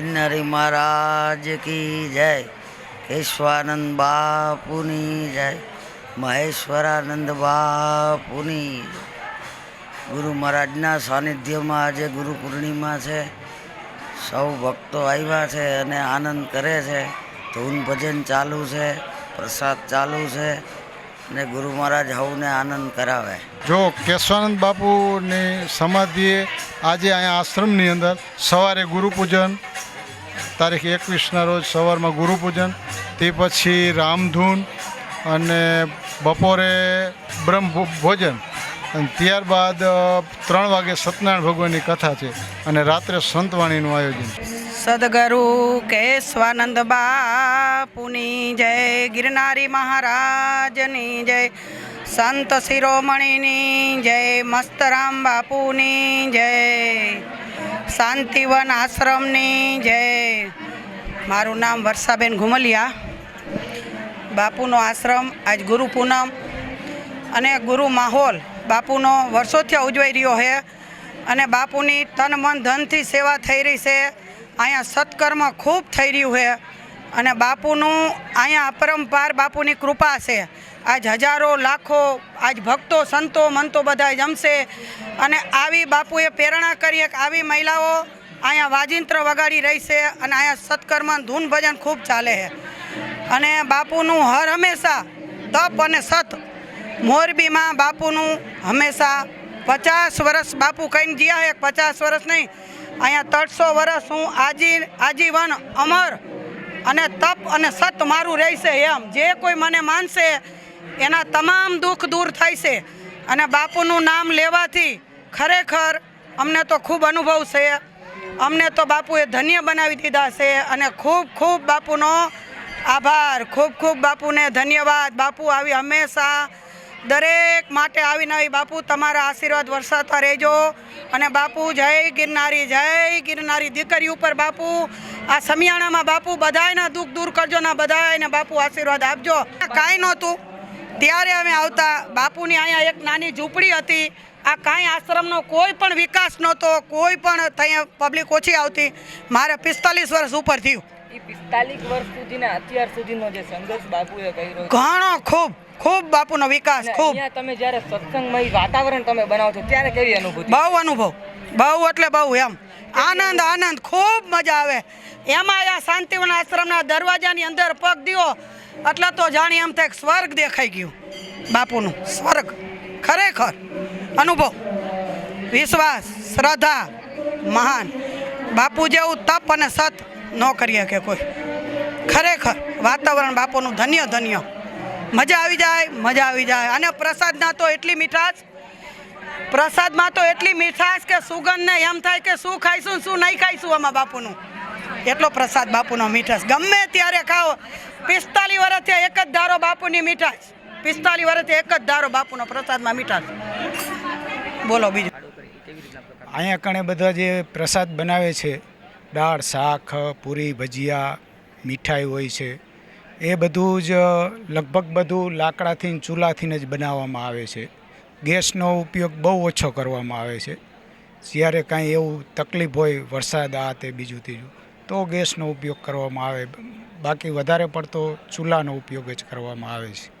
ગિરનારી મહારાજ કી જય. કેશવાનંદ બાપુની જય. મહેશ્વરાનંદ બાપુની. ગુરુ મહારાજના સાનિધ્યમાં આજે ગુરુ પૂર્ણિમા છે. સૌ ભક્તો આવ્યા છે અને આનંદ કરે છે. ધૂન ભજન ચાલુ છે, પ્રસાદ ચાલુ છે અને ગુરુ મહારાજ હવને આનંદ કરાવે. જો કેશવાનંદ બાપુની સમાધિએ આજે અહીંયા આશ્રમની અંદર સવારે ગુરુપૂજન તારીખ એકવીસના રોજ સવારમાં ગુરુપૂજન, તે પછી રામધૂન અને બપોરે બ્રહ્મ ભોજન અને ત્યારબાદ ત્રણ વાગે સત્યનારાયણ ભગવાનની કથા છે અને રાત્રે સંતવાણીનું આયોજન. સદગુરુ કેશવાનંદ બાપુની જય, ગિરનારી મહારાજની જય, સંત શિરોમણીની જય મસ્તરામ બાપુની જય. શાંતિવન આશ્રમની જય. મારું નામ વર્ષાબેન ઘુમલિયા. બાપુનો આશ્રમ આજ ગુરુ પૂનમ અને ગુરુ માહોલ બાપુનો વર્ષોથી ઉજવાઈ રહ્યો છે અને બાપુની તન મન ધનથી સેવા થઈ રહી છે. અહીંયા સત્કર્મ ખૂબ થઈ રહ્યું છે. અને બાપુનું અહીંયા અપરંપાર બાપુની કૃપા છે. આજ હજારો, લાખો, આજ ભક્તો, સંતો, મંતો બધા જમશે. અને આવી બાપુએ પ્રેરણા કરી એક આવી મહિલાઓ અહીંયા વાજિંત્ર વગાડી રહી છે અને અહીંયા સત્કર્મ ધૂન ભજન ખૂબ ચાલે છે. અને બાપુનું હર હંમેશા તપ અને સત. મોરબીમાં બાપુનું હંમેશા પચાસ વર્ષ બાપુ કહીને જ્યાં એક પચાસ વર્ષ નહીં. અહીંયા ત્રણસો વર્ષ હું આજી, આજીવન અમર અને તપ અને સત મારું રહેશે એમ. જે કોઈ મને માનશે, એના તમામ દુઃખ દૂર થાય છે અને બાપુનું નામ લેવાથી ખરેખર અમને તો ખૂબ અનુભવ છે. અમને તો બાપુએ ધન્ય બનાવી દીધા છે અને ખૂબ ખૂબ બાપુનો આભાર. ખૂબ ખૂબ બાપુને ધન્યવાદ. બાપુ આવી હંમેશા દરેક માટે આવીને આવી, બાપુ, તમારા આશીર્વાદ વરસાતા રહેજો. અને બાપુ, જય ગિરનારી જય ગિરનારી. દીકરી ઉપર બાપુ આ સમિયાણામાં બાપુ બધાયના દુઃખ દૂર કરજો ને બધાયને બાપુ આશીર્વાદ આપજો. કાંઈ નહોતું. ત્યારે અમે આવતા બાપુની અહીંયા એક નાની ઝૂંપડી હતી. આ કાંઈ આશ્રમનો કોઈ પણ વિકાસ નહોતો કોઈ પણ ત્યાં પબ્લિક ઓછી આવતી. મારે પિસ્તાલીસ વર્ષ ઉપર થયું. પિસ્તાલીસ વર્ષ સુધીના અત્યાર સુધીનો જે સંઘર્ષ બાપુએ કર્યો ઘણો ખૂબ ખૂબ બાપુનો વિકાસ ખૂબ. તમે જ્યારે સત્સંગમય વાતાવરણ તમે બનાવો છો ત્યારે કેવી અનુભૂતિ? બહુ અનુભવ. બહુ એટલે બહુ એમ. આનંદ આનંદ. ખૂબ મજા આવે. એમાં આ શાંતિવન આશ્રમના દરવાજાની અંદર પગ દ્યો એટલે તો જાણી એમ થાય સ્વર્ગ દેખાઈ ગયું. બાપુનું સ્વર્ગ. ખરેખર. અનુભવ. વિશ્વાસ, શ્રદ્ધા, મહાન. બાપુ જેવું તપ અને સત ન કરીએ કે કોઈ. ખરેખર. વાતાવરણ બાપુનું ધન્ય ધન્ય. મજા આવી જાય, મજા આવી જાય. અને પ્રસાદના તો એટલી મીઠાશ પ્રસાદમાં તો એટલી મીઠાશ કે સુગંધને એમ થાય કે શું ખાઈશું શું નહીં ખાઈશું આમાં બાપુનું. એટલો પ્રસાદ બાપુનો મીઠાશ. ગમે ત્યારે ખાઓ પિસ્તાલીસ વર્ષથી એક જ ધારો બાપુની મીઠાશ. પિસ્તાલીસ વર્ષથી એક જ ધારો બાપુનો પ્રસાદમાં મીઠાશ. બોલો બીજું. અહીંયા કણે બધા જે પ્રસાદ બનાવે છે, દાળ, શાક, પૂરી, ભજીયા, મીઠાઈ હોય છે, એ બધું જ લગભગ બધું લાકડાથી ને ચૂલાથી જ બનાવવામાં આવે છે. ગેસનો ઉપયોગ બહુ ઓછો કરવામાં આવે છે. જ્યારે કાંઈ એવું તકલીફ હોય, વરસાદ આ તે બીજું ત્રીજું, તો ગેસનો ઉપયોગ કરવામાં આવે. બાકી વધારે પડતો ચૂલાનો ઉપયોગ જ કરવામાં આવે છે.